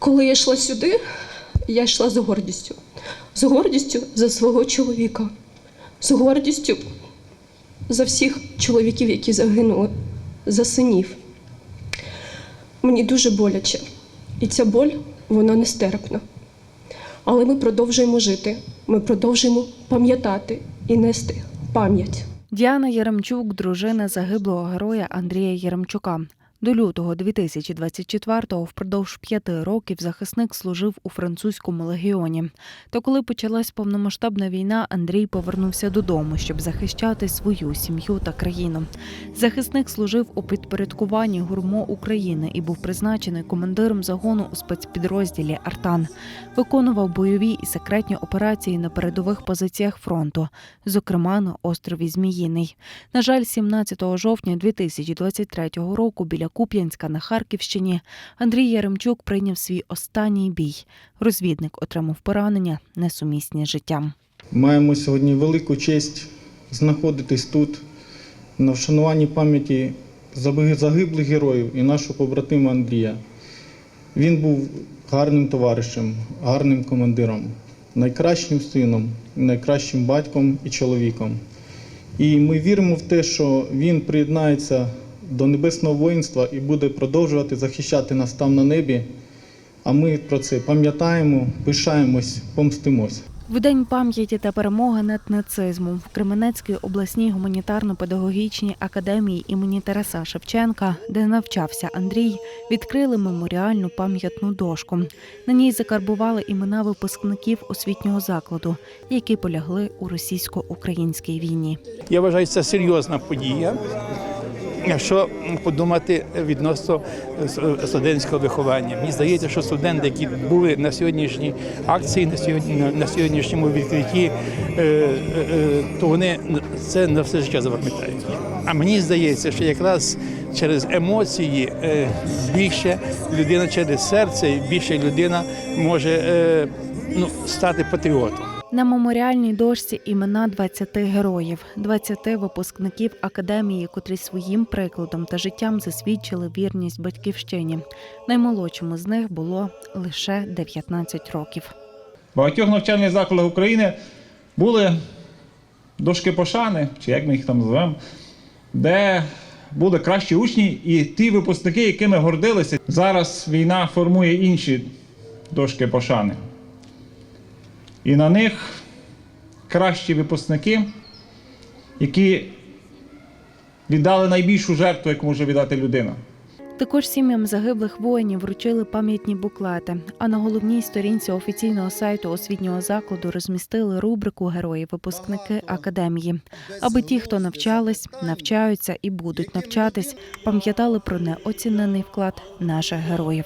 Коли я йшла сюди, я йшла з гордістю. З гордістю за свого чоловіка, з гордістю за всіх чоловіків, які загинули, за синів. Мені дуже боляче. І ця боль, вона нестерпна. Але ми продовжуємо жити. Ми продовжуємо пам'ятати і нести пам'ять. Діана Яремчук, дружина загиблого героя Андрія Яремчука. До лютого 2024-го впродовж п'яти років захисник служив у французькому легіоні. Та коли почалась повномасштабна війна, Андрій повернувся додому, щоб захищати свою сім'ю та країну. Захисник служив у підпорядкуванні гурмо України і був призначений командиром загону у спецпідрозділі Артан. Виконував бойові і секретні операції на передових позиціях фронту, зокрема на острові Зміїний. На жаль, 17 жовтня 2023 року біля Куп'янська на Харківщині Андрій Яремчук прийняв свій останній бій. Розвідник отримав поранення, несумісні з життям. Маємо сьогодні велику честь знаходитись тут, на вшануванні пам'яті загиблих героїв і нашого побратима Андрія. Він був гарним товаришем, гарним командиром, найкращим сином, найкращим батьком і чоловіком. І ми віримо в те, що він приєднається до небесного воїнства і буде продовжувати захищати нас там на небі. А ми про це пам'ятаємо, пишаємось, помстимось. В день пам'яті та перемоги над нацизмом в Кременецькій обласній гуманітарно-педагогічній академії імені Тараса Шевченка, де навчався Андрій, відкрили меморіальну пам'ятну дошку. На ній закарбували імена випускників освітнього закладу, які полягли у російсько-українській війні. Я вважаю, це серйозна подія. Якщо подумати відносно студентського виховання, мені здається, що студенти, які були на сьогоднішній акції, на сьогодні на- сьогоднішньому відкритті, е, е, то вони це на все життя запам'ятають. А мені здається, що якраз через емоції е, більше людина через серце, більше людина може ну, стати патріотом. На меморіальній дошці імена 20 героїв, 20 випускників академії, котрі своїм прикладом та життям засвідчили вірність батьківщині. Наймолодшому з них було лише 19 років. Багатьох навчальних закладах України були дошки пошани, чи як ми їх там називаємо, де були кращі учні і ті випускники, якими гордилися. Зараз війна формує інші дошки пошани. І на них кращі випускники, які віддали найбільшу жертву, яку може віддати людина. Також сім'ям загиблих воїнів вручили пам'ятні буклети. А на головній сторінці офіційного сайту освітнього закладу розмістили рубрику Герої випускники академії, аби ті, хто навчались, навчаються і будуть навчатись, пам'ятали про неоцінений вклад наших героїв.